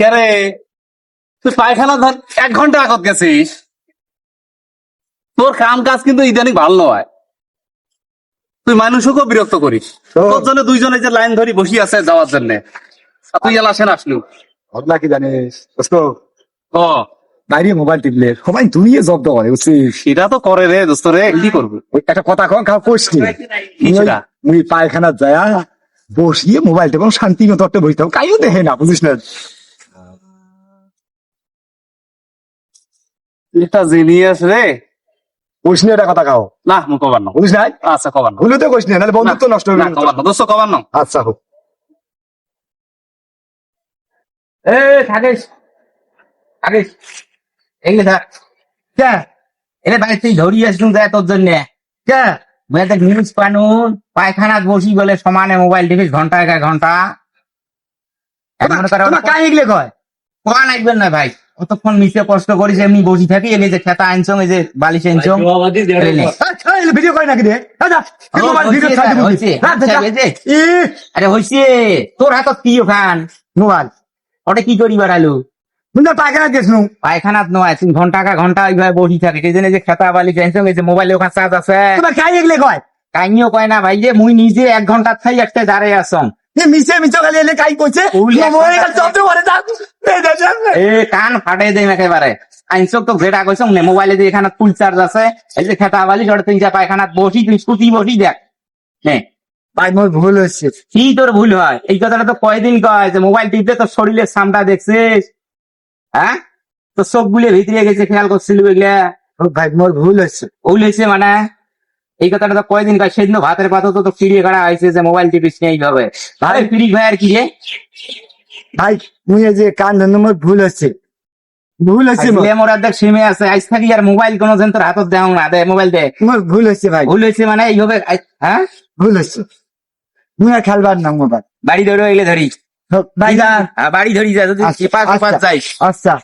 কেরে তুই পায়খানা ধর এক ঘণ্টা আগত গেছিস। তোর কাম কাজ কিন্তু ইদানিং ভালো নয়। তুই মানুষকেও বিরক্ত করিস। তোর জন্য দুইজনে যে লাইন ধরি বসি আছে যাওয়ার জন্য। তুই এলা আসেন আসলু। ঘটনা কি জানিস? ও বাইরে মোবাইল টিপলে সবাই দুনিয়ে জব্দ করে বুঝছিস? সেটা তো করে রে দোস্ত রে কি করবি? ওই একটা কথা কন খাওয়া কইছি মুই পায়খানা যায় বসিয়ে মোবাইল টেপে শান্তি মতো একটা বসতাম কাইও দেখে না বুঝিস না? এটা জিনিয়াস রে। কইস না এটা কথা খাও না মু কবার না বুঝিস না আচ্ছা কবার না ভুলে তো কইস না নাহলে বন্ধুত্ব নষ্ট হবে না কবার না দোস্ত কবার না আচ্ছা হোক এ থাকিস। থাকিস। এগুলো থাক। কে? এলে ভাই তুই ধরি আসলুম দেয় তোর জন্য? কে? নিউজ পানুন পায়খানাত বসি বলে সমানে মোবাইল টিপিস ঘণ্টা এক ঘণ্টা এখন এগুলো কয়? কোয়া লাগবেন না ভাই। অতক্ষণ মিশে কষ্ট করিস এমনি বসি থাকি এলে যে খেতা আনছং এই যে বালিশ আনছং। ভিডিও কয় নাকি রে? আচ্ছা। আরে হইছে। তোর হাতত কি ওখান? মোবাইল ওটা কি করি বাড়ালো বুঝলে পায়খানা গেছিল পায়খানাত নয় ঘণ্টা কা ঘণ্টা এইভাবে বসি থাকে। জন্য যে খেতা বালিশ আনছং এই যে মোবাইলে ওখানে চার্জ আছে। তোমার কাই এগুলো কয়? কাইনিও কয় না ভাই যে মুই নিজে এক থাই একটা আসম কাই কইছে। এ কান ফাটে দেই একেবারে। আইনসক তো যেটা কইছ নে মোবাইলে যে এখানে ফুল চার্জ আছে। এই যে খেতা বালি ওটা তিন চার পায়খানাত বসি তুই স্কুটি বসি দেখ। হ্যাঁ ভাই মোর ভুল হচ্ছে কি তোর ভুল হয়? এই কথাটা তো কয়দিন কয় যে মোবাইল টিপতে তোর শরীরের সামটা দেখছিস। হ্যাঁ তো চোখ গুলে ভিতরে গেছে খেয়াল করছিল এগুলা ভাই মোর ভুল হচ্ছে ভুল হয়েছে মানে। এই কথাটা তো কয়দিন কয় সেদিন ভাতের পাতা তো তো ফিরিয়ে করা হয়েছে যে মোবাইল টিপিস নেই হবে ভাই ফ্রি ফায়ার কি রে ভাই মুই যে কান নম্বর ভুল হচ্ছে। ভুল হচ্ছে মোর। অর্ধেক সিমে আছে। আজ থাকি আর মোবাইল কোনো যেন তোর হাতত দেও না। দে মোবাইল দে। মোর ভুল হচ্ছে ভাই। ভুল হচ্ছে মানে এই আই- হ্যাঁ? ভুল হচ্ছে। মুই আর খেলবার না মোবাইল। বাড়ি ধরে এলে ধরি। ভাই যা বাড়ি ধরি যা যদি পাঁচ পাঁচ চেপা আচ্ছা। আচ্ছা।